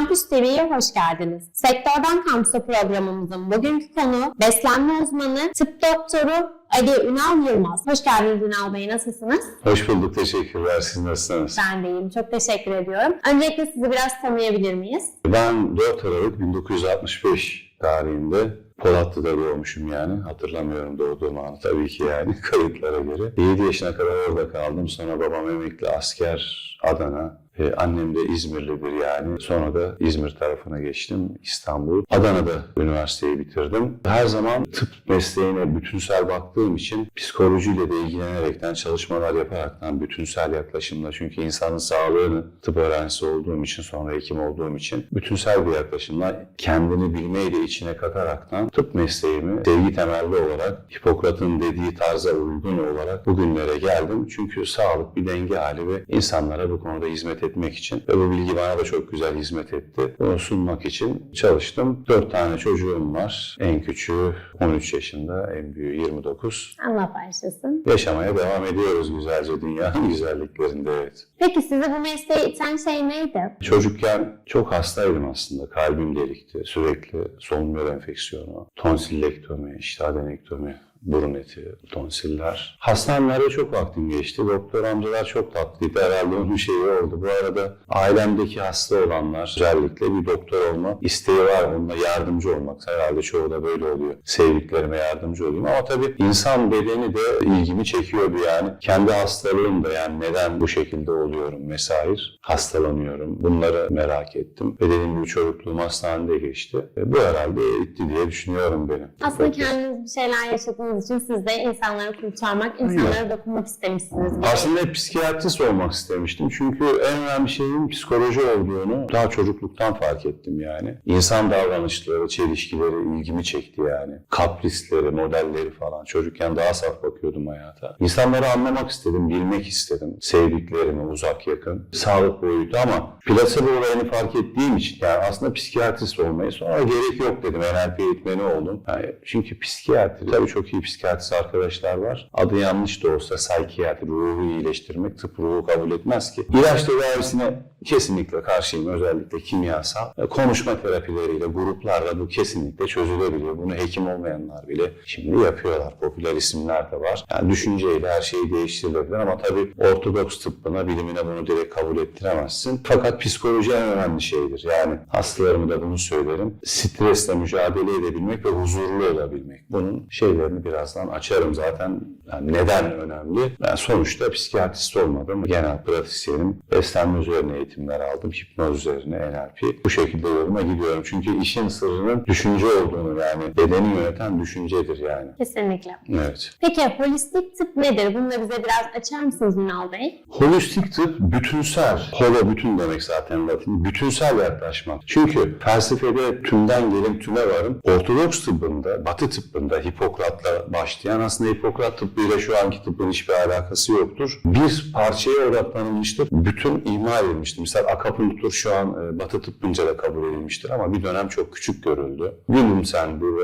Kampüs TV'ye hoş geldiniz. Sektörden Kampüs'e programımızın bugünkü konu beslenme uzmanı, tıp doktoru Ali Ünal Yılmaz. Hoş geldiniz Ünal Bey, nasılsınız? Hoş bulduk, teşekkürler. Siz nasılsınız? Ben de iyiyim, çok teşekkür ediyorum. Öncelikle sizi biraz tanıyabilir miyiz? Ben 4 Aralık 1965 tarihinde Polatlı'da doğmuşum yani. Hatırlamıyorum doğduğum anı tabii ki yani kayıtlara göre. 7 yaşına kadar orada kaldım. Sonra babam emekli asker Adana. E, annem de İzmirli bir yani. Sonra da İzmir tarafına geçtim. İstanbul. Adana'da üniversiteyi bitirdim. Her zaman tıp mesleğine bütünsel baktığım için psikolojiyle de ilgilenerekten, çalışmalar yaparaktan bütünsel yaklaşımla çünkü insanın sağlığını tıp öğrencisi olduğum için sonra hekim olduğum için bütünsel bir yaklaşımla kendini bilmeyi de içine kataraktan tıp mesleğimi sevgi temelli olarak Hipokrat'ın dediği tarza uygun olarak bugünlere geldim. Çünkü sağlık bir denge hali ve insanlara bu konuda hizmet etmek için ve bu bilgi bana da çok güzel hizmet etti. Bunu sunmak için çalıştım. Dört tane çocuğum var. En küçüğü 13 yaşında, en büyüğü 29. Allah başlasın. Yaşamaya devam ediyoruz güzelce dünyanın güzelliklerinde evet. Peki sizi bu mesleğe iten şey neydi? Çocukken çok hastaydım aslında. Kalbim delikti. Sürekli solunum yolu enfeksiyonu, tonsillektomi, işte adenektomi, burun eti, tonsiller. Hastanelerde çok vaktim geçti. Doktor amcalar çok tatlıydı. Herhalde onun şeyi oldu. Bu arada ailemdeki hasta olanlar özellikle bir doktor olma isteği var. Onunla yardımcı olmak. Herhalde çoğu da böyle oluyor. Sevdiklerime yardımcı olayım. Ama tabii insan bedeni de ilgimi çekiyordu yani. Kendi hastalığım da yani neden bu şekilde oluyorum vesaire. Hastalanıyorum. Bunları merak ettim. Ve dediğim gibi çocukluğum hastanede geçti. E, bu herhalde itti diye düşünüyorum beni. Aslında kendiniz bir şeyler yaşadığınız için siz de insanları kurtarmak, insanlara dokunmak istemişsiniz. gibi. Aslında hep psikiyatrist olmak istemiştim. Çünkü en önemli şeyin psikoloji olduğunu daha çocukluktan fark ettim yani. İnsan davranışları, çelişkileri ilgimi çekti yani. Kaprisleri, modelleri falan. Çocukken daha saf bakıyordum hayata. İnsanları anlamak istedim, bilmek istedim. Sevdiklerimi, uzak yakın. Sağlık boyutu ama plasebo olayını fark ettiğim için yani aslında psikiyatrist olmayı sonra gerek yok dedim. NLP eğitmeni oldum. Yani çünkü psikiyatri, tabii çok iyi psikiyatrist arkadaşlar var. Adı yanlış da olsa psikiyatri, ruhu iyileştirmek, tıp ruhu kabul etmez ki. İlaç tedavisine kesinlikle karşıyım. Özellikle kimyasal. E, Konuşma terapileriyle, gruplarla bu kesinlikle çözülebiliyor. Bunu hekim olmayanlar bile şimdi yapıyorlar. Popüler isimler de var. Yani düşünceyle her şeyi değiştirilebilir ama tabii ortodoks tıbbına, bilimine bunu direkt kabul ettiremezsin. Fakat psikoloji en önemli şeydir. Yani hastalarımı da bunu söylerim. Stresle mücadele edebilmek ve huzurlu olabilmek. Bunun şeylerini birazdan açarım zaten. Yani neden önemli? Ben sonuçta psikiyatrist olmadım. Genel pratisyenim. Beslenme üzerine eğitimler aldım. Hipnoz üzerine NLP. Bu şekilde yoluma gidiyorum. Çünkü işin sırrının düşünce olduğunu yani bedeni yöneten düşüncedir yani. Kesinlikle. Evet. Peki holistik tıp nedir? Bunu da bize biraz açar mısınız Ünal Bey? Holistik tıp bütünsel. Holo bütün demek zaten Latin. Bütünsel yaklaşmak. Çünkü felsefede tümden gelin tüme varım. Ortodoks tıbbında, batı tıbbında Hipokrat'la başlayan aslında Hipokrat tıbbıyla şu anki tıbbın hiçbir alakası yoktur. Bir parçaya odaklanılmıştır. Bütün ihmal edilmiştir. Mesela akapunktur şu an e, batı tıbbınca da kabul edilmiştir ama bir dönem çok küçük görüldü. Bu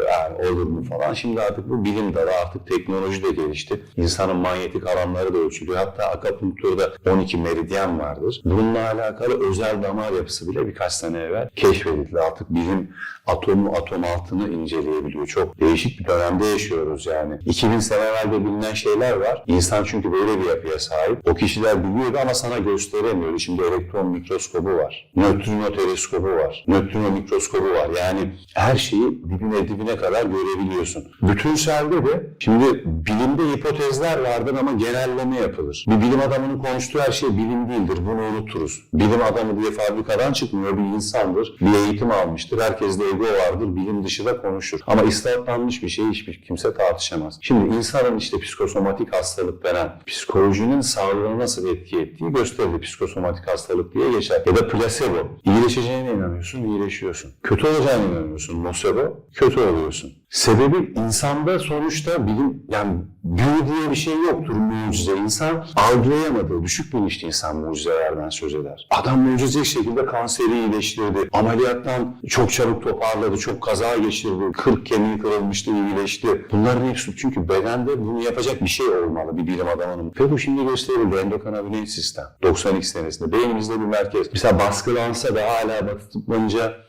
yani olur mu falan. Şimdi artık bu bilim dalı artık teknoloji de gelişti. İnsanın manyetik alanları da ölçülüyor. Hatta akupunkturda 12 meridyen vardır. Bununla alakalı özel damar yapısı bile birkaç sene evvel keşfedildi. Artık bilim atomu atom altını inceleyebiliyor. Çok değişik bir dönemde yaşıyoruz yani. 2000 sene evvel de bilinen şeyler var. İnsan çünkü böyle bir yapıya sahip. O kişiler biliyordu ama sana gösteremiyordu. Şimdi elektron mikroskobu var. Nötrino teleskobu var. Nötrino mikroskobu var. Yani her şeyi dibine dibine kadar görebiliyorsun. Bütünselde de şimdi bilimde hipotezler vardır ama genelleme yapılır. Bir bilim adamının konuştuğu her şey bilim değildir. Bunu unuturuz. Bilim adamı diye fabrikadan çıkmıyor bir insandır. Bir eğitim almıştır. Herkeste ego vardır. Bilim dışı da konuşur. Ama ispatlanmış bir şey hiçbir kimse tartışamaz. Şimdi insanın işte psikosomatik hastalık veren psikolojinin sağlığına nasıl etki ettiği gösterir. Psikosomatik hastalık diye geçer. Ya da plasebo. İyileşeceğine inanıyorsun, iyileşiyorsun. Kötü olacağına inanıyorsun. Nocebo, kötü oluyorsun. Sebebi insanda sonuçta bilim yani büyü diye bir şey yoktur mucize. İnsan algılayamadığı düşük bilinçli insan mucizelerden söz eder. Adam mucize şekilde kanseri iyileştirdi. Ameliyattan çok çabuk toparladı. Çok kaza geçirdi. 40 kemiği kırılmıştı iyileşti. Bunların hepsi çünkü bedende bunu yapacak bir şey olmalı bir bilim adamının. Ve bu şimdi gösterildi endokannabinoid sistem. 92 senesinde beynimizde bir merkez. Mesela baskılansa da hala batı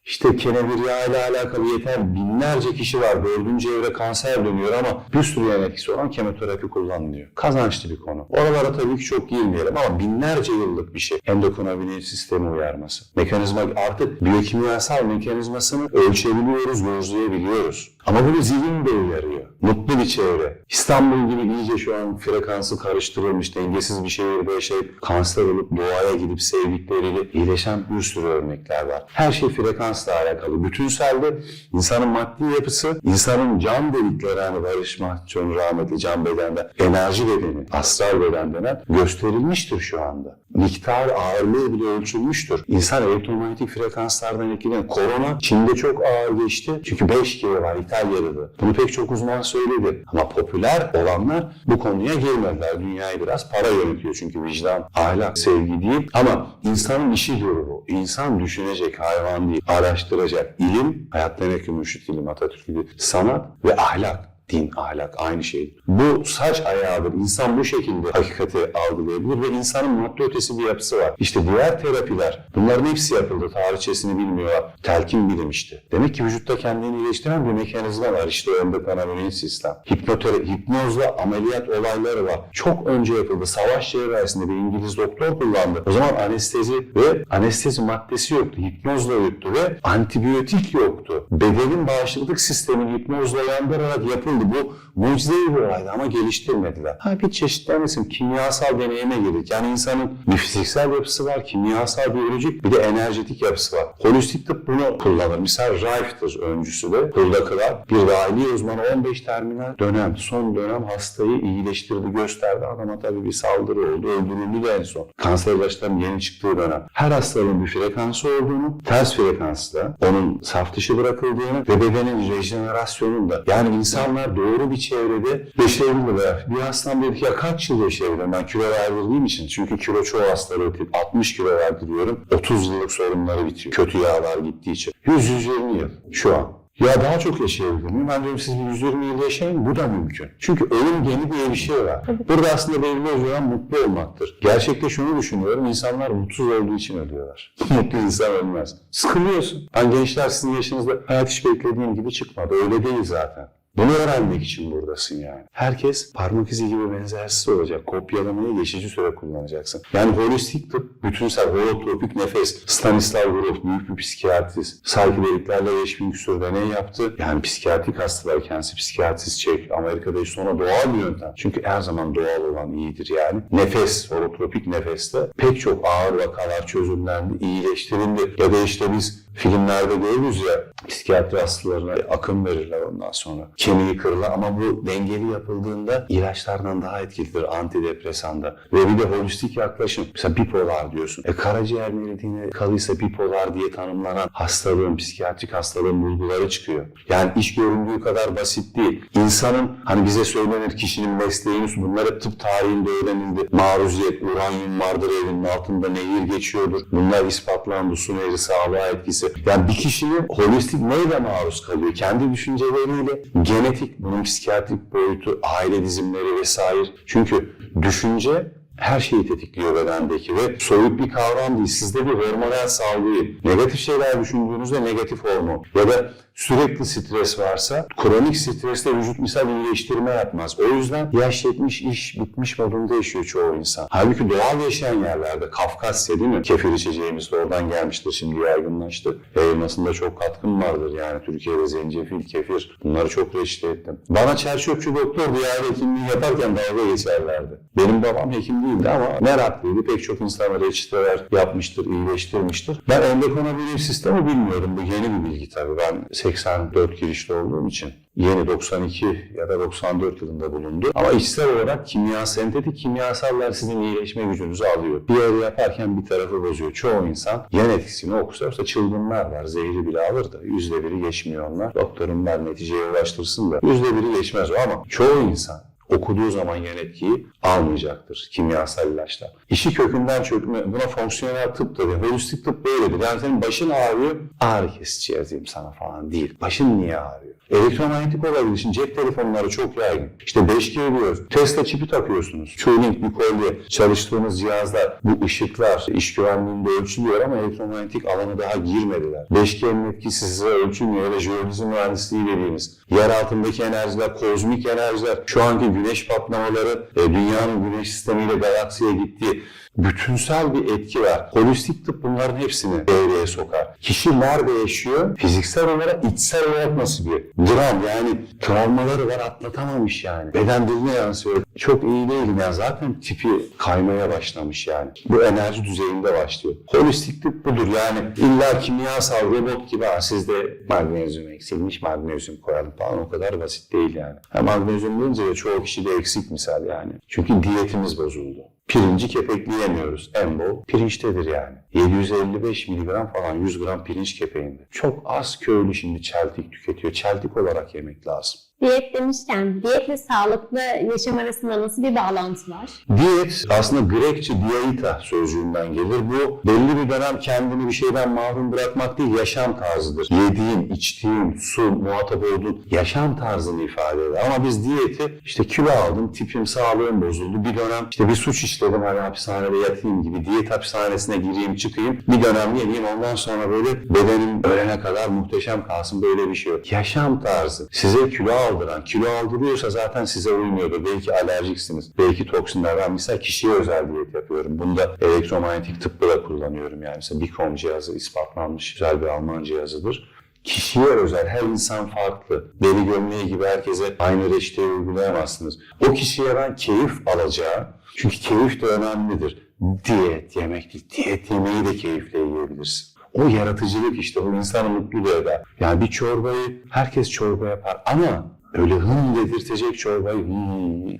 işte kenevir ile alakalı yeter binlerce kişi var. Dördüncü evre kanser dönüyor ama bir sürü yan etkisi olan kemoterapi kullanılıyor. Kazançlı bir konu. Oralara tabii ki çok girmeyelim ama binlerce yıllık bir şey. Endokannabinoid sistemi uyarması. Mekanizma artık biyokimyasal mekanizmasını ölçebiliyoruz, gözleyebiliyoruz. Ama bunu zihin de uyarıyor. Mutlu bir çevre. İstanbul gibi iyice şu an frekansı karıştırılmış, dengesiz bir şehirde yaşayıp kanser olup doğaya gidip sevdikleriyle iyileşen bir sürü örnekler var. Her şey frekansla alakalı. Bütünselde insanın maddi yapısı, insanın can delikleri hani Barış Manço'nun rahmetli can bedende, enerji bedeni, astral beden denen gösterilmiştir şu anda. Miktar ağırlığı bile ölçülmüştür. İnsan elektromanyetik frekanslardan etkilenen korona Çin'de çok ağır geçti. Çünkü 5G var İtalya'da da. Bunu pek çok uzman söyledi. Ama popüler olanlar bu konuya girmediler. Dünyayı biraz para yönetiyor çünkü vicdan, ahlak, sevgi değil. Ama insanın işidir bu. İnsan düşünecek, hayvan değil. Araştıracak. İlim, hayatta ne ki mürşit ilim, Atatürk gibi sanat ve ahlak. Din, ahlak aynı şey. Bu saç ayağıdır. İnsan bu şekilde hakikati algılayabilir ve insanın madde ötesi bir yapısı var. İşte diğer terapiler, bunların hepsi yapıldı. Tarihçesini bilmiyorlar. Telkin bilim işte. Demek ki vücutta kendini iyileştiren bir mekanizma var. İşte endokannabinoid sistem. Hipnoterapi, hipnozla ameliyat olayları var. Çok önce yapıldı. Savaş cerrahisinde bir İngiliz doktor kullandı. O zaman anestezi ve anestezi maddesi yoktu. Hipnozla yuttu ve antibiyotik yoktu. Bedenin bağışıklık sistemini hipnozla yandırarak yapıldı. Bu mucizevi bir olaydı ama geliştirmediler. Ha bir çeşitlenmesin kimyasal deneyime girdik. Yani insanın bir fiziksel yapısı var, kimyasal, biyolojik bir de enerjetik yapısı var. Holistik tıp bunu kullanır. Misal Reif'tir öncüsü de. Burada kılar. Bir dahiliye uzmanı 15 terminal dönem, son dönem hastayı iyileştirdi, gösterdi. Adama tabii bir saldırı oldu, öldürüldü de en son. Kanser ilaçlarının yeni çıktığı dönem. Her hastalığın bir frekansı olduğunu, ters frekansla onun saf dışı bırakıldığını ve bedenin rejenerasyonunu da. Yani insanlar doğru bir çevrede yaşayabilirler. Bir hastam dedi ki ya kaç yıl yaşayabilirim ben kilo verdirdiğim için. Çünkü kilo çoğu hastalığı 60 kilo verdiriyorum. 30 yıllık sorunları bitiyor. Kötü yağlar gittiği için. 100-120 yıl şu an. Ya daha çok yaşayabilir miyim? Ben diyorum siz bir 120 yıl yaşayın bu da mümkün. Çünkü ölüm geni diye bir şey var. Burada aslında belirli olan mutlu olmaktır. Gerçekte şunu düşünüyorum. insanlar mutsuz olduğu için ölüyorlar. mutlu insan ölmez. Sıkılıyorsun. Ben gençler sizin yaşınızda hayat hiç beklediğim gibi çıkmadı. Öyle değil zaten. Bunu öğrenmek için buradasın yani. Herkes parmak izi gibi benzersiz olacak. Kopyalamayı geçici süre kullanacaksın. Yani holistik tıp, bütünsel, holotropik nefes, Stanislav Grof, büyük bir psikiyatrist, psikedeliklerle 5000 küsur deney yaptı. Yani psikiyatrik hastalar kendisi psikiyatrist çek. Amerika'da işte ona doğal bir yöntem. Çünkü her zaman doğal olan iyidir yani. Nefes, holotropik nefeste pek çok ağır vakalar çözümlendi, iyileştirildi. Ya da işte biz filmlerde görürüz ya psikiyatri hastalarına akım verirler ondan sonra. Kemiği kırılır ama bu dengeli yapıldığında ilaçlardan daha etkilidir antidepresanda. Ve bir de holistik yaklaşım. Mesela bipolar diyorsun. E karaciğer melediğine kalıysa bipolar diye tanımlanan hastalığın, psikiyatrik hastalığın bulguları çıkıyor. Yani iş göründüğü kadar basit değil. İnsanın hani bize söylenir kişinin mesleğini bunlar hep tıp tarihinde öğrenildi. Maruziyet, uranyum vardır evinin altında nehir geçiyordur. Bunlar ispatlandı. Su nehri sağlığa etkisi. Yani bir kişinin holistik neyle maruz kalıyor? Kendi düşünceleriyle, genetik, bunun psikiyatrik boyutu, aile dizimleri vesaire. Çünkü düşünce her şeyi tetikliyor bedendeki ve soyut bir kavram değil. Sizde bir hormonal salgıyı, negatif şeyler düşündüğünüzde negatif hormon ya da sürekli stres varsa kronik stresle vücut misal iyileştirme yapmaz. O yüzden yaş yetmiş iş bitmiş modunda yaşıyor çoğu insan. Halbuki doğal yaşayan yerlerde Kafkasya değil mi? Kefir içeceğimiz de oradan gelmiştir şimdi yaygınlaştı. Yayılmasında çok katkım vardır yani Türkiye'de zencefil, kefir bunları çok reçete ettim. Bana çerçöpçü doktor diğer hekimliği yaparken dalga geçerlerdi. Benim babam hekim değildi ama meraklıydı. Pek çok insana reçeteler yapmıştır, iyileştirmiştir. Ben endokannabinoid sistemi bilmiyorum. Bu yeni bir bilgi tabii. Ben 84 girişli olduğum için yeni 92 ya da 94 yılında bulundu. Ama içsel olarak kimya, sentetik kimyasallar sizin iyileşme gücünüzü alıyor. Bir yeri yaparken bir tarafı bozuyor. Çoğu insan yan etkisini okusa çılgınlar var. Zehri bile alır da yüzde biri geçmiyor onlar. Doktorun ver neticeye ulaştırsın da yüzde biri geçmez o ama çoğu insan okuduğu zaman yan etkiyi almayacaktır kimyasal ilaçlar. İşi kökünden çökme, buna fonksiyonel tıp da diyor. Holistik tıp böyledir. Yani senin başın ağrıyor, ağrı kesici yazayım sana falan değil. Başın niye ağrıyor? Elektromanyetik olabilir. Şimdi cep telefonları çok yaygın. İşte 5G diyoruz. Tesla çipi takıyorsunuz. Tuning bir kolye. Çalıştığınız cihazlar, bu ışıklar iş güvenliğinde ölçülüyor ama elektromanyetik alana daha girmediler. 5G'nin etkisi size ölçülmüyor. Ya da jeoloji mühendisliği dediğimiz yer altındaki enerjiler, kozmik enerjiler, şu anki güneş patlamaları, e, dünyanın güneş sistemiyle galaksiye gittiği bütünsel bir etki var. Holistik tıp bunların hepsini devreye sokar. Kişi nerede yaşıyor? Fiziksel olarak, içsel olarak nasıl bir dram yani travmaları var atlatamamış yani. Beden diline yansıyor. Çok iyi değilim ya zaten tipi kaymaya başlamış yani. Bu enerji düzeyinde başlıyor. Holistik tıp budur yani illa kimyasal robot gibi sizde magnezyum eksilmiş magnezyum koyalım falan o kadar basit değil yani. Ha, magnezyum deyince de çoğu kişide eksik misal yani. Çünkü diyetimiz bozuldu. Pirinci kepekleyemiyoruz. En bol pirinçtedir yani. 755 miligram falan 100 gram pirinç kepeğinde. Çok az köylü şimdi çeltik tüketiyor. Çeltik olarak yemek lazım. Diyet demişken diyetle sağlıklı yaşam arasında nasıl bir bağlantı var? Diyet aslında Grekçe diaita sözcüğünden gelir. Bu belli bir dönem kendini bir şeyden mahrum bırakmak değil, yaşam tarzıdır. Yediğin, içtiğin, su, muhatap olduğun yaşam tarzını ifade eder. Ama biz diyeti işte kilo aldım, tipim, sağlığım bozuldu. Bir dönem işte bir suç işledim, hani hapishanede yatayım gibi. Diyet hapishanesine gireyim, çıkayım. Bir dönem yemeyeyim, ondan sonra böyle bedenim ölene kadar muhteşem kalsın. Böyle bir şey yok. Yaşam tarzı. Size kilo aldıran, kilo aldırıyorsa zaten size uymuyordur. Belki alerjiksiniz, belki toksinler. Ben mesela kişiye özel diyet yapıyorum. Bunda elektromanyetik tıbbı da kullanıyorum. Yani mesela Bicom cihazı ispatlanmış güzel bir Alman cihazıdır. Kişiye özel, her insan farklı. Deli gömleği gibi herkese aynı reçeteyi uygulayamazsınız. O kişiye ben keyif alacağı, çünkü keyif de önemlidir. Diyet yemek değil, diyet yemeği de keyifle yiyebilirsin. O yaratıcılık işte o insanı mutlu eder. Yani bir çorbayı herkes çorba yapar ama öyle hım dedirtecek çorbayı hmm,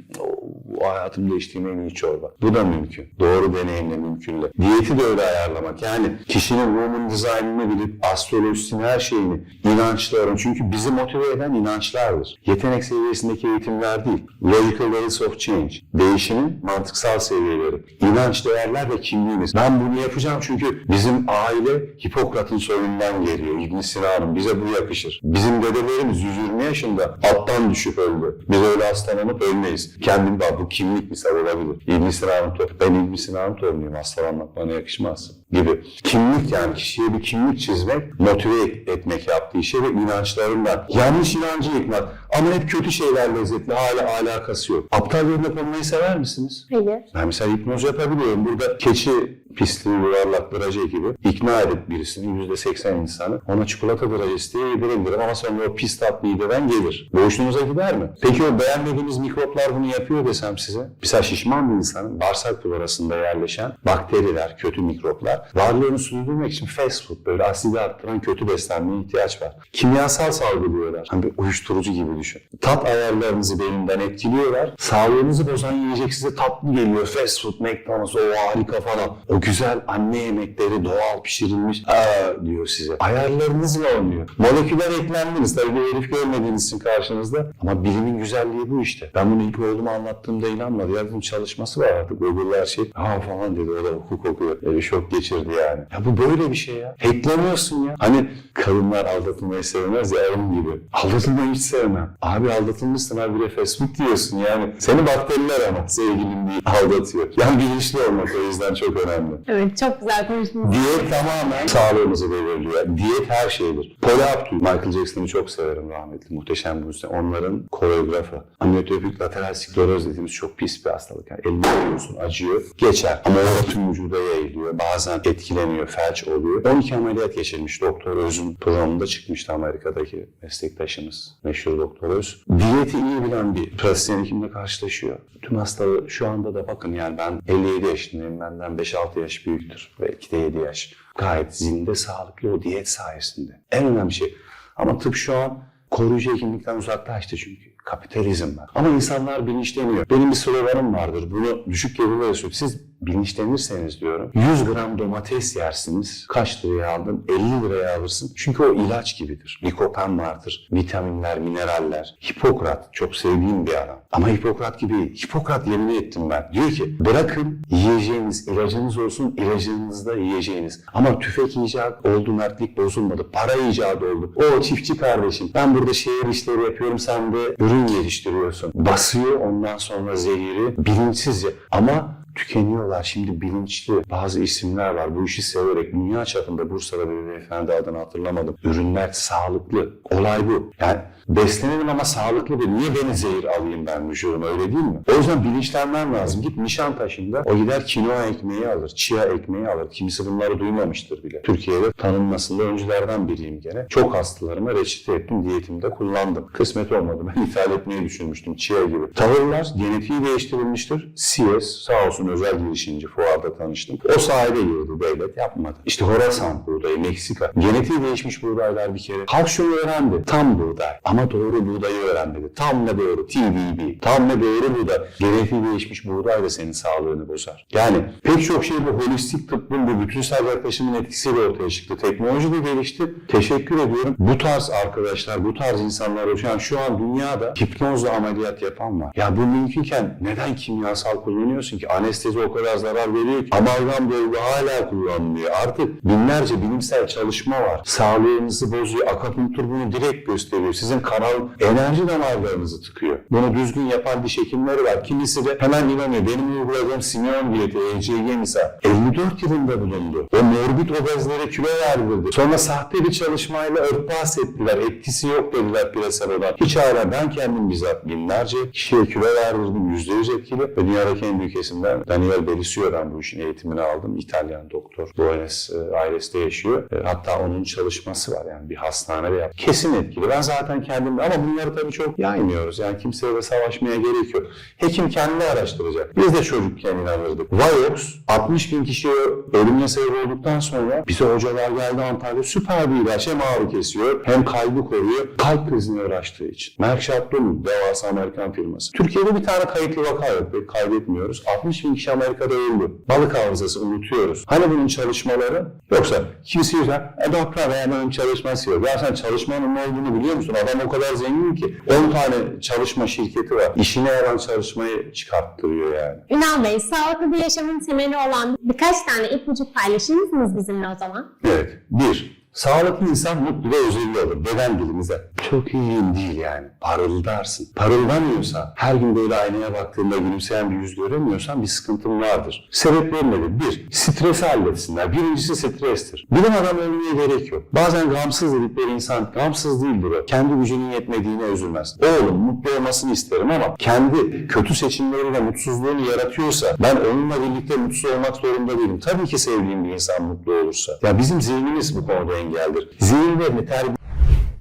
o hayatımda içtiğim en iyi çorba. Bu da mümkün. Doğru deneyimle mümkünle. Diyeti de öyle ayarlamak. Yani kişinin woman dizaynını bilip astrolojisini her şeyini inançlarını çünkü bizi motive eden inançlardır. Yetenek seviyesindeki eğitimler değil. Logical levels of change. Değişimin mantıksal seviyeleri. İnanç, değerler ve kimliğimiz. Ben bunu yapacağım çünkü bizim aile Hipokrat'ın soyundan geliyor. İbn Sina'nın. Bize bu yakışır. Bizim dedelerimiz 120 yaşında attan düşüp öldü. Biz öyle hastalanıp ölmeyiz. Kendim bak bu kimlik misal olabilir. İbn Sina'nın to- ben İbn Sina'nın torunuyum. Hastalanmak bana yakışmaz gibi. Kimlik yani kişiye bir kimlik çizmek, motive et- etmek yaptığı işe ve inançlarından. Yanlış inancı yıkmak. Ama hep kötü şeyler lezzetli. Hala alakası yok. Aptal yerine konmayı sever misiniz? Hayır. Ben mesela hipnoz yapabiliyorum. Burada keçi pisliği, yuvarlak draje gibi ikna edip birisini yüzde seksen insanı ona çikolata drajesi diye yedirebilirim ama sonra o pis tatlıyı da ben gelir. Bu hoşunuza gider mi? Peki o beğenmediğiniz mikroplar bunu yapıyor desem size. Mesela şişman bir insanın bağırsak florasında yerleşen bakteriler, kötü mikroplar varlığını sürdürmek için fast food böyle asidi arttıran kötü beslenmeye ihtiyaç var. Kimyasal salgılıyorlar. Hani bir uyuşturucu gibi düşün. Tat ayarlarınızı beyninden etkiliyorlar. Sağlığınızı bozan yiyecek size tatlı geliyor. Fast food, McDonald's o harika falan. O güzel anne yemekleri doğal pişirilmiş aa diyor size. Ayarlarınızla olmuyor. Moleküler eklendiniz. Tabii bir herif görmediğiniz için karşınızda. Ama bilimin güzelliği bu işte. Ben bunu ilk oğluma anlattığımda inanmadı. Ya dedim çalışması var artık. Google'da her şey. Ha falan dedi. O da hukuk okuyor. Böyle şok geçirdi yani. Ya bu böyle bir şey ya. Hackleniyorsun ya. Hani kadınlar aldatılmayı sevmez ya onun gibi. Aldatılmayı hiç sevmem. Abi aldatılmışsın abi bir food diyorsun yani. Seni bakteriler ama sevgilin değil aldatıyor. Yani bilinçli olmak o yüzden çok önemli. Evet çok güzel konuştunuz. Diyet tamamen sağlığımızı belirliyor. Diyet her şeydir. Polly Abdul, Michael Jackson'ı çok severim rahmetli. Muhteşem bir müzisyen. Onların koreografı. Amiyotropik lateral skleroz dediğimiz çok pis bir hastalık. Yani elini koyuyorsun, acıyor, geçer. Ama o tüm vücuda yayılıyor. Bazen etkileniyor, felç oluyor. 12 ameliyat geçirmiş Doktor Öz'ün programında çıkmıştı Amerika'daki meslektaşımız. Meşhur Doktor Öz. Diyeti iyi bilen bir pratisyen hekimle karşılaşıyor. Tüm hastalığı şu anda da bakın yani ben 57 yaşındayım. Benden 5-6 yaş büyüktür. Belki de 7 yaş. Gayet zinde sağlıklı o diyet sayesinde. En önemli şey Ama tıp şu an koruyucu hekimlikten uzaklaştı çünkü. Kapitalizm var. Ama insanlar bilinçleniyor. Benim bir sloganım vardır. Bunu düşük gelirlere söylüyorum. Siz bilinçlenirseniz diyorum. 100 gram domates yersiniz. Kaç liraya aldın? 50 liraya alırsın. Çünkü o ilaç gibidir. Likopen vardır. Vitaminler, mineraller. Hipokrat çok sevdiğim bir adam. Ama Hipokrat gibi. Hipokrat yemin ettim ben. Diyor ki bırakın yiyeceğiniz ilacınız olsun ilacınızda yiyeceğiniz. Ama tüfek icat oldu mertlik bozulmadı. Para icat oldu. O çiftçi kardeşim ben burada şehir işleri yapıyorum sen de ürün geliştiriyorsun. Basıyor ondan sonra zehiri bilinçsizce ama tükeniyorlar. Şimdi bilinçli bazı isimler var. Bu işi severek dünya çapında Bursa'da bir beyefendi adını hatırlamadım. Ürünler sağlıklı. Olay bu. Yani beslenelim ama sağlıklı bir. Niye beni zehir alayım ben vücuduma öyle değil mi? O yüzden bilinçlenmen lazım. Git Nişantaşı'nda o gider kinoa ekmeği alır, chia ekmeği alır. Kimisi bunları duymamıştır bile. Türkiye'de tanınmasında öncülerden biriyim gene. Çok hastalarıma reçete ettim, diyetimde kullandım. Kısmet olmadı. Ben ithal etmeyi düşünmüştüm chia gibi. Tahıllar genetiği değiştirilmiştir. CS sağ olsun özel girişimci fuarda tanıştım. O sayede girdi devlet yapmadı. İşte Horasan buğdayı, Meksika. Genetiği değişmiş buğdaylar bir kere. Halk şunu öğrendi. Tam buğday. Ama doğru buğdayı öğrenmedi. Tam ne doğru? TBB. Tam ne doğru buğday? Genetiği değişmiş buğday da senin sağlığını bozar. Yani pek çok şey bu holistik tıbbın bu bütünsel yaklaşımın etkisiyle ortaya çıktı. Teknoloji de gelişti. Teşekkür ediyorum. Bu tarz arkadaşlar, bu tarz insanlar hocam şu an dünyada hipnozla ameliyat yapan var. Ya bu mümkünken neden kimyasal kullanıyorsun ki? Anestezi o kadar zarar veriyor ki. Amalgam bölge hala kullanılıyor. Artık binlerce bilimsel çalışma var. Sağlığınızı bozuyor. Akupunktur bunu direkt gösteriyor. Sizin kanal enerji damarlarınızı tıkıyor. Bunu düzgün yapan diş hekimleri var. Kimisi de hemen inanıyor. Benim uyguladığım Simeon diyeti, ECG misal 54 yılında bulundu. O morbid obezlere kilo verdirdi. Sonra sahte bir çalışmayla örtbas ettiler. Etkisi yok dediler piyasal olan. Hiç hala ben kendim bizzat binlerce kişiye kilo verdirdim. %100 etkili. Ve dünyadaki en büyük isimden Daniel Bellisio'dan bu işin eğitimini aldım. İtalyan doktor. Buenos Aires'te yaşıyor. E, Hatta onun çalışması var yani bir hastanede yap. Kesin etkili. Ben zaten kendim ama bunları tabii çok yaymıyoruz. Yani kimseye de savaşmaya gerek yok. Hekim kendi araştıracak. Biz de çocukken inanırdık. Vioxx 60 bin kişiye ölümle sebep olduktan sonra bize hocalar geldi Antalya süper bir ilaç hem ağrı kesiyor hem kalbi koruyor. Kalp krizine uğraştığı için. Merck Sharpl'un devasa Amerikan firması. Türkiye'de bir tane kayıtlı vaka yok. Pek kaydetmiyoruz. 60 bin kişi Amerika'da öldü. Balık hafızası unutuyoruz. Hani bunun çalışmaları? Yoksa kimse yüzden e doktor veya çalışması yok. Ya sen çalışmanın ne olduğunu biliyor musun? Adam o kadar zengin ki 10 tane çalışma şirketi var. İşine yaran çalışmayı çıkarttırıyor yani. Ünal Bey, sağlıklı bir yaşamın temeli olan birkaç tane ipucu paylaşır mısınız bizimle o zaman? Evet. Bir, sağlıklı insan mutlu ve özürlü olur. Beden dilimize. Çok iyiyim değil yani. Parıldarsın. Parıldamıyorsan, her gün böyle aynaya baktığında gülümseyen bir yüz göremiyorsan bir sıkıntın vardır. Sebepleri nedir? Bir, stresi halletsinler. Birincisi strestir. Bilim adamı olmaya gerek yok. Bazen gamsız dedikleri insan gamsız değildir. Kendi gücünün yetmediğine üzülmez. Oğlum mutlu olmasını isterim ama kendi kötü seçimleriyle mutsuzluğunu yaratıyorsa ben onunla birlikte mutsuz olmak zorunda değilim. Tabii ki sevdiğim bir insan mutlu olursa. Ya bizim zihnimiz bu konuda engeldir. Zihinlerini terbiye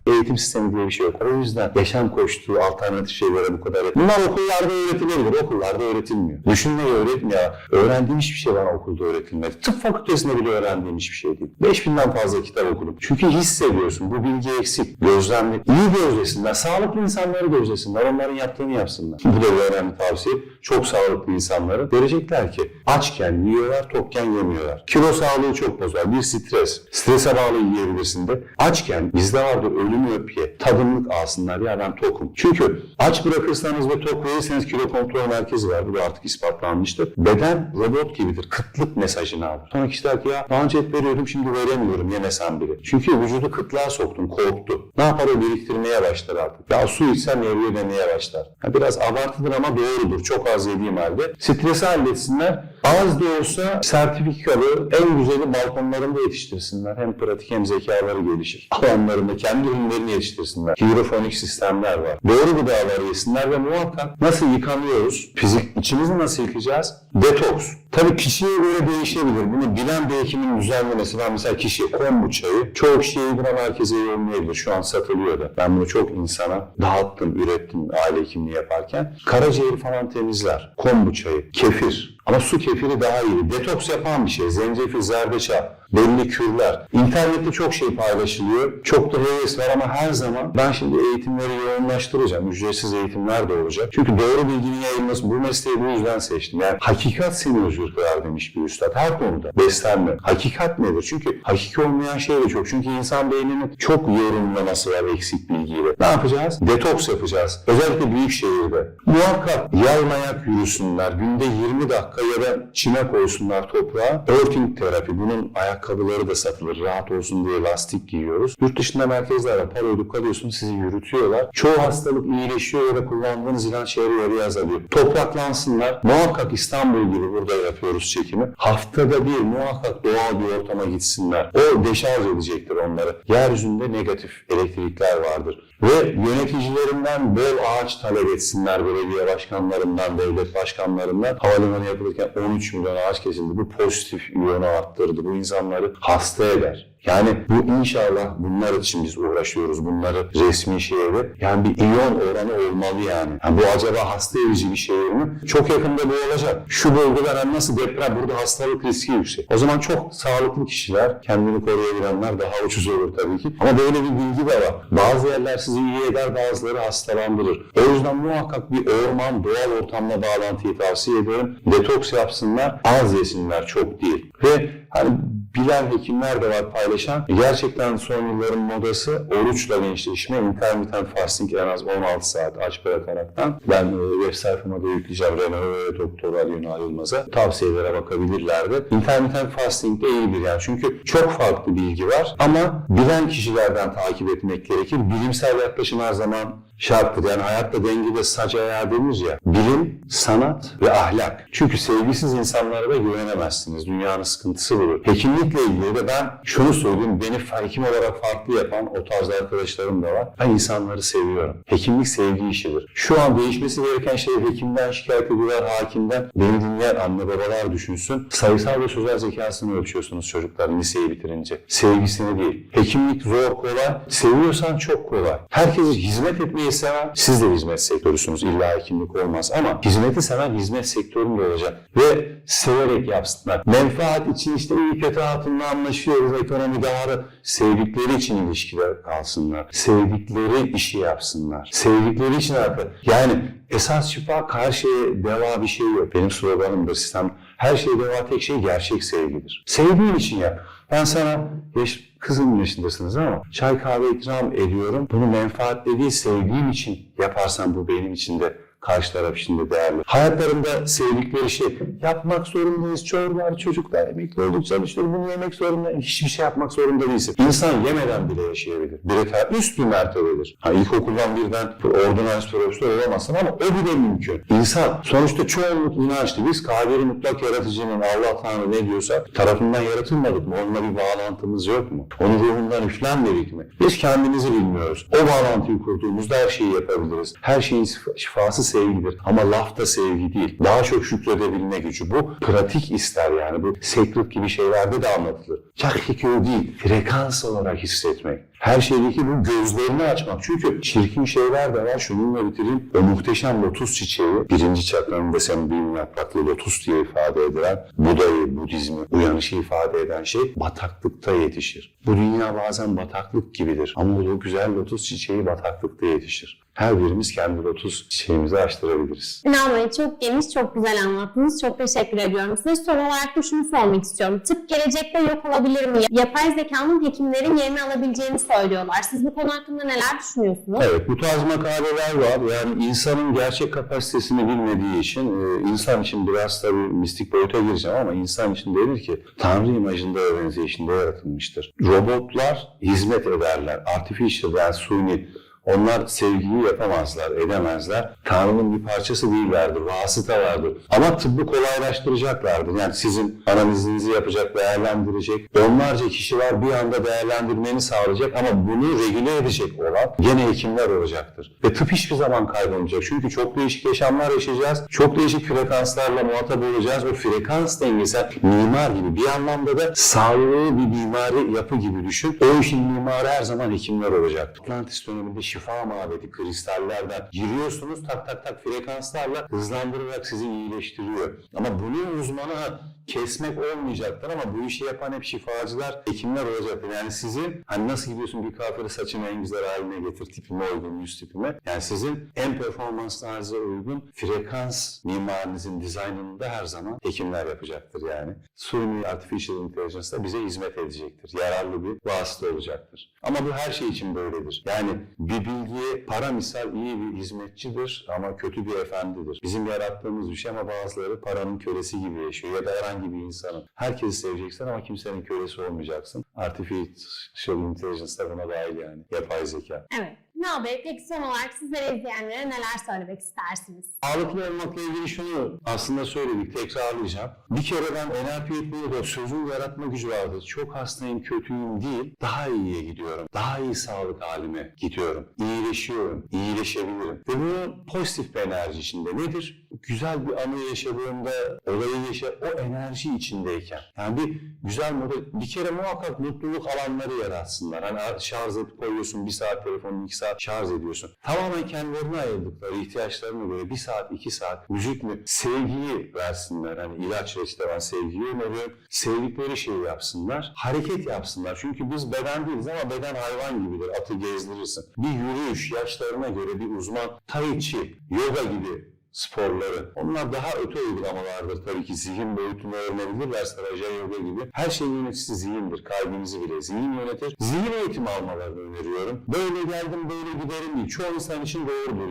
Eğitim sistemi diye bir şey yok. O yüzden yaşam koştuğu alternatif şeylere bu kadar... Bunlar okullarda öğretilebilir, okullarda öğretilmiyor. Düşünmeyi öğretmiyor. Öğrendiğim hiçbir şey bana okulda öğretilmedi. Tıp fakültesinde bile öğrendiğim hiçbir şey değil. 5000'den fazla kitap okudum. Çünkü hissediyorsun, bu bilgi eksik. Gözlemli. İyi gözlesinler, sağlıklı insanları gözlesinler. Onların yaptığını yapsınlar. Bu da bir önemli tavsiye. Çok sağlıklı insanları görecekler ki açken yiyorlar, tokken yemiyorlar. Kilo sağlığı çok bozar. Bir stres. Strese bağlı yiyebilirsin de. Açken bizde vardır ölümü öp ye. Tadımlık alsınlar ya ben tokum. Çünkü aç bırakırsanız ve tok verirseniz kilo kontrol merkezi var. Bu artık ispatlanmıştır. Beden robot gibidir. Kıtlık mesajını alır. Sonra kişi der ki ya daha önce et veriyordum şimdi veremiyorum yemesem bile. Çünkü vücudu kıtlığa soktun korktu. Ne yapar o biriktirmeye başlar artık. Ya su içsem yarıyor demeye başlar. Ha, biraz abartıdır ama doğrudur. Çok az yediğim halde. Stresi halletsinler. Az da olsa sertifikalı en güzeli balkonlarında yetiştirsinler. Hem pratik hem zekaları gelişir. Alanlarında kendi ürünlerini yetiştirsinler. Hidrofonik sistemler var. Doğru gıdaları yesinler ve muhakkak nasıl yıkanıyoruz? Fizik içimizi nasıl yıkayacağız? Detoks. Tabii kişiye göre değişebilir. Bunu bilen bir hekimin düzenlemesi. Ben mesela kişiye kombu çayı çoğu kişiye yediren herkese iyi olmayabilir. Şu an satılıyor da. Ben bunu çok insana dağıttım, ürettim aile hekimliği yaparken. Karaciğeri falan temizler. Kombu çayı, kefir. Ama su kefiri daha iyi. Detoks yapan bir şey. Zencefil, zerdeçal. Belli kürler. İnternette çok şey paylaşılıyor. Çok da heves var ama her zaman ben şimdi eğitimleri yoğunlaştıracağım. Ücretsiz eğitimler de olacak. Çünkü doğru bilginin yayılması bu mesleği bu yüzden seçtim. Yani hakikat seni özgür kılar demiş bir üstad. Her konuda. Beslenme. Hakikat nedir? Çünkü hakiki olmayan şey de çok. Çünkü insan beyninin çok yorumlaması var eksik bilgiyle. Ne yapacağız? Detoks yapacağız. Özellikle büyük şehirde. Muhakkak yalmayak yürüsünler. Günde 20 dakika ya da çime koysunlar toprağa. Earthing terapi. Bunun ayakkabıları da satılır. Rahat olsun diye lastik giyiyoruz. Yurt dışında merkezler var. Para ödüp kalıyorsun sizi yürütüyorlar. Çoğu hastalık iyileşiyor ya da kullandığınız ilaç yarı yarıya azalıyor. Topraklansınlar. Muhakkak İstanbul gibi burada yapıyoruz çekimi. Haftada bir muhakkak doğal bir ortama gitsinler. O deşarj edecektir onları. Yeryüzünde negatif elektrikler vardır. Ve yöneticilerinden bol ağaç talep etsinler belediye başkanlarından, devlet başkanlarından. Havalimanı yapılırken 13 milyon ağaç kesildi. Bu pozitif iyonu arttırdı. Bu insanları hasta eder. Yani bu inşallah bunlar için biz uğraşıyoruz. Bunları resmi şehirde. Yani bir iyon oranı olmalı yani. yani. Bu acaba hasta edici bir şehir mi? Çok yakında bu olacak. Şu bölgeler hani nasıl deprem burada hastalık riski yüksek. O zaman çok sağlıklı kişiler, kendini koruyabilenler daha ucuz olur tabii ki. Ama böyle bir bilgi de var. Bazı yerler sizi iyi eder, bazıları hastalandırır. O yüzden muhakkak bir orman, doğal ortamla bağlantıyı tavsiye ederim. Detoks yapsınlar, az yesinler, çok değil. Ve hani bilen hekimler de var paylaşan. Gerçekten son yılların modası oruçla gençleşme, intermittent fasting en az 16 saat aç bırakaraktan. Ben e, web sayfama da yükleyeceğim ve Doktor Ali Ünal Yılmaz'a. Tavsiyelere bakabilirler de. Intermittent fasting de iyidir yani. Çünkü çok farklı bilgi var ama bilen kişilerden takip etmek gerekir. Bilimsel yaklaşım her zaman şarttır. Yani hayatta dengede saç denir ya. Bilim, sanat ve ahlak. Çünkü sevgisiz insanlara da güvenemezsiniz. Dünyanın sıkıntısı budur. Hekimlikle ilgili de ben şunu söyleyeyim. Beni hekim olarak farklı yapan o tarz arkadaşlarım da var. Ben insanları seviyorum. Hekimlik sevgi işidir. Şu an değişmesi gereken şey hekimden şikayet ediyorlar, hakimden. Beni dinleyen anne babalar düşünsün. Sayısal ve sözel zekasını ölçüyorsunuz çocuklar liseyi bitirince. Sevgisini değil. Hekimlik zor, kolay. Seviyorsan çok kolay. Herkes hizmet etmeyi seven, siz de hizmet sektörüsünüz. İlla hekimlik olmaz ama hizmeti seven hizmet sektöründe olacak. Ve severek yapsınlar. Menfaat için işte iyi kötü hatunla anlaşıyoruz. Ekonomi dağarı. Sevdikleri için ilişkiler kalsınlar. Sevdikleri işi yapsınlar. Sevdikleri için artık. Yani esas şifa karşıya deva bir şey yok. Benim sloganımdır sistem. Her şey deva tek şey gerçek sevgidir. Sevdiğin için yap. Ben sana yaş, kızım yaşındasınız ama çay kahve ikram ediyorum. Bunu menfaatle değil sevdiğim için yaparsan bu benim için de karşı taraf de değerli. Hayatlarında sevdikleri şey yapmak zorundayız. Çocuklar, çocuklar emekli olduk çalışıyor. Bunu yemek zorunda. Hiçbir şey yapmak zorunda değilsin. İnsan yemeden bile yaşayabilir. Bir eter, üst bir mertebedir. Ha, ilkokuldan birden ordinans profesör olamazsın ama o bile mümkün. İnsan sonuçta çoğunluk inançlı. Biz kaderi mutlak yaratıcının Allah Tanrı ne diyorsa tarafından yaratılmadık mı? Onunla bir bağlantımız yok mu? Onun ruhundan üflenmedik mi? Biz kendimizi bilmiyoruz. O bağlantıyı kurduğumuzda her şeyi yapabiliriz. Her şeyin şif- şifası sevgidir. Ama laf da sevgi değil. Daha çok şükredebilme gücü. Bu pratik ister yani. Bu sekret gibi şeylerde de anlatılır. Çakhiköy değil. Frekans olarak hissetmek. Her şeydeki bu gözlerini açmak. Çünkü çirkin şeyler de var. Şununla bitireyim. O muhteşem lotus çiçeği, birinci çakranın desem bin yapraklı lotus diye ifade edilen Buda'yı, Budizmi, uyanışı ifade eden şey bataklıkta yetişir. Bu dünya bazen bataklık gibidir. Ama o güzel lotus çiçeği bataklıkta yetişir. Her birimiz kendi lotus çiçeğimizi açtırabiliriz. Ünal Bey çok geniş, çok güzel anlattınız. Çok teşekkür ediyorum. Size son olarak da şunu sormak istiyorum. Tıp gelecekte yok olabilir mi? Yapay zekanın hekimlerin yerini alabileceğini söylüyorlar. Siz bu konu hakkında neler düşünüyorsunuz? Evet, bu tarz makaleler var. Yani insanın gerçek kapasitesini bilmediği için, e, insan için biraz tabii mistik boyuta gireceğim ama insan için denir ki Tanrı imajında organization'da yaratılmıştır. Robotlar hizmet ederler. Artificial yani suni onlar sevgiyi yapamazlar, edemezler. Tanrı'nın bir parçası değillerdir, vasıtalardır. Ama tıbbı kolaylaştıracaklardır. Yani sizin analizinizi yapacak, değerlendirecek. Onlarca kişi var bir anda değerlendirmeni sağlayacak ama bunu regüle edecek olan gene hekimler olacaktır. Ve tıp hiçbir zaman kaybolmayacak. Çünkü çok değişik yaşamlar yaşayacağız. Çok değişik frekanslarla muhatap olacağız. O frekans dengesi mimar gibi bir anlamda da sağlığı bir mimari yapı gibi düşün. O işin mimarı her zaman hekimler olacak. Atlantis döneminde şifa mabedi kristallerden giriyorsunuz tak tak tak frekanslarla hızlandırarak sizi iyileştiriyor. Ama bunun uzmanı kesmek olmayacaktır ama bu işi yapan hep şifacılar, hekimler olacaktır. Yani sizin hani nasıl gidiyorsun bir kafiri saçını en güzel haline getir tipime uygun, yüz tipime. Yani sizin en performans tarzı uygun frekans mimarinizin dizaynını da her zaman hekimler yapacaktır yani. Suni Artificial Intelligence da bize hizmet edecektir. Yararlı bir vasıta olacaktır. Ama bu her şey için böyledir. Yani bir bilgiye para misal iyi bir hizmetçidir ama kötü bir efendidir. Bizim yarattığımız bir şey ama bazıları paranın kölesi gibi yaşıyor ya da herhangi bir insanın. Herkesi seveceksin ama kimsenin kölesi olmayacaksın. Artificial Intelligence da buna dahil yani. Yapay zeka. Evet. Ünal Bey peki son olarak sizlere izleyenlere neler söylemek istersiniz? Sağlıklı olmakla ilgili şunu aslında söyledik, tekrarlayacağım. Bir kere ben NLP eğitiminde sözün yaratma gücü vardır. Çok hastayım, kötüyüm değil, daha iyiye gidiyorum. Daha iyi sağlık halime gidiyorum. İyileşiyorum, iyileşebilirim. Ve bu pozitif bir enerji içinde. Nedir? Güzel bir anı yaşadığında, olayı yaşa, o enerji içindeyken. Yani bir güzel model, bir kere muhakkak mutluluk alanları yaratsınlar. Hani şarj edip koyuyorsun, bir saat telefonunu iki saat şarj ediyorsun. Tamamen kendilerine ayırdıkları ihtiyaçlarına göre bir saat, iki saat müzik mi, sevgiyi versinler. Hani ilaç reçete ben sevgiyi öneriyorum. Sevdikleri şeyi yapsınlar. Hareket yapsınlar. Çünkü biz beden değiliz ama beden hayvan gibidir. Atı gezdirirsin. Bir yürüyüş yaşlarına göre bir uzman tai chi, yoga gibi sporları. Onlar daha öte uygulamalardır tabii ki. Zihin boyutunu öğrenebilirlerse Raja Yoga gibi. Her şeyin yöneticisi zihindir. Kalbinizi bile zihin yönetir. Zihin eğitimi almalarını öneriyorum. Böyle geldim böyle giderim değil. Çoğu insan için doğrudur.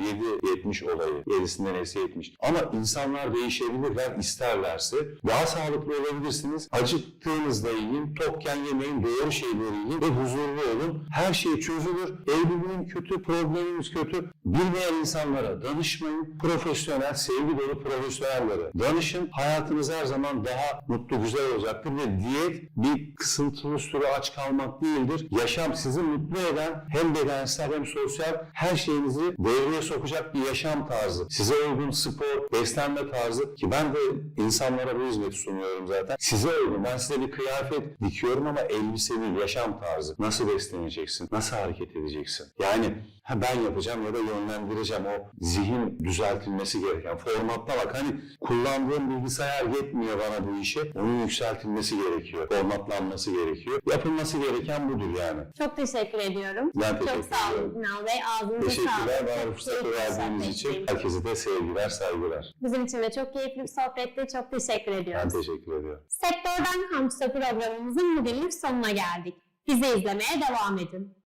7-70 olayı. 7'sinden neyse 70. Ama insanlar değişebilirler isterlerse. Daha sağlıklı olabilirsiniz. Acıktığınızda yiyin, tokken yemeyin, doğru şeyleri yiyin ve huzurlu olun. Her şey çözülür. Evliliğin kötü, problemimiz kötü. Bilmeyen insanlara danışmayın. Profesyonel, sevgi dolu profesyonellere danışın. Hayatınız her zaman daha mutlu, güzel olacaktır ve diyet bir kısıntılı süre aç kalmak değildir. Yaşam sizi mutlu eden hem bedensel hem sosyal her şeyinizi devreye sokacak bir yaşam tarzı. Size uygun spor, beslenme tarzı ki ben de insanlara bu hizmeti sunuyorum zaten. Size uygun. Ben size bir kıyafet dikiyorum ama elbise değil, yaşam tarzı. Nasıl besleneceksin? Nasıl hareket edeceksin? Yani ha ben yapacağım ya da yönlendireceğim. O zihin düzeltilmesi gereken formatlamak. Hani kullandığım bilgisayar yetmiyor bana bu işe. Onun yükseltilmesi gerekiyor. Formatlanması gerekiyor. Yapılması gereken budur yani. Çok teşekkür ediyorum. Ben teşekkür Çok sağ olun. Ünal Bey. Ağzınıza Teşekkürler sağlık. bana Çok bu fırsatı verdiğiniz için. Herkese de sevgiler, saygılar. Bizim için de çok keyifli bir sohbetti. Çok teşekkür Ben ediyoruz. teşekkür ediyorum. Sektörden Kampüs'te programımızın bugünlük sonuna geldik. Bizi izlemeye devam edin.